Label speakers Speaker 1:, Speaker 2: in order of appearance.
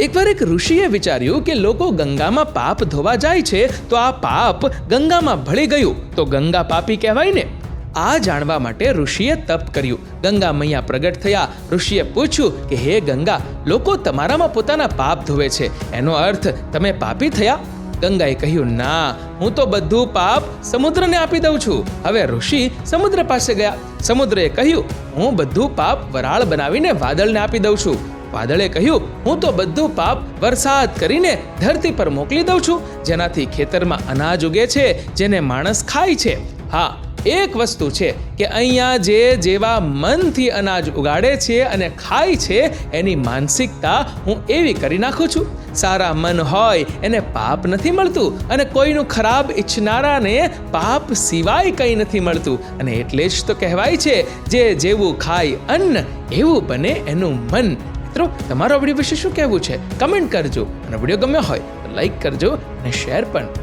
Speaker 1: એકવાર એક ઋષિએ વિચાર્યું કે લોકો ગંગામાં પાપ ધોવા જાય છે, તો આ પાપ ગંગામાં ભળી ગયું. તો ગંગા પાપી કહેવાય ને? આ જાણવા માટે ઋષિએ તપ કર્યું. ગંગા મૈયા પ્રગટ થયા. ઋષિએ પૂછ્યું કે, હે ગંગા, લોકો તમારામાં પોતાના પાપ ધોવે છે. એનો અર્થ, તમે પાપી થયા? ગંગાએ કહ્યું, ના, હું તો બધું પાપ સમુદ્રને આપી દઉં છું. હવે ઋષિ સમુદ્ર પાસે ગયા. સમુદ્રએ કહ્યું, હું બધું પાપ વરાળ બનાવીને વાદળને આપી દઉં છું. વાદળે કહ્યું, હું તો બધું પાપ વરસાદ કરીને ધરતી પર મોકલી દઉં છું, જેનાથી ખેતરમાં અનાજ ઉગે છે, જેને માણસ ખાય છે. હા, એક વસ્તુ છે કે અહીંયા જે જેવા મનથી અનાજ ઉગાડે છે અને ખાય છે, એની માનસિકતા હું એવી કરી નાખું છું. સારા મન હોય, એને પાપ નથી મળતું, અને કોઈનું ખરાબ ઈચ્છનારાને પાપ સિવાય કંઈ નથી મળતું. અને એટલે જ તો કહેવાય છે, જે જેવું ખાય અન્ન, એવું બને એનું મન. મિત્રો, તમારો વીડિયો વિશે શું કહેવું છે? કમેન્ટ કરજો. અને વીડિયો ગમ્યો હોય તો લાઈક કરજો અને શેર પણ.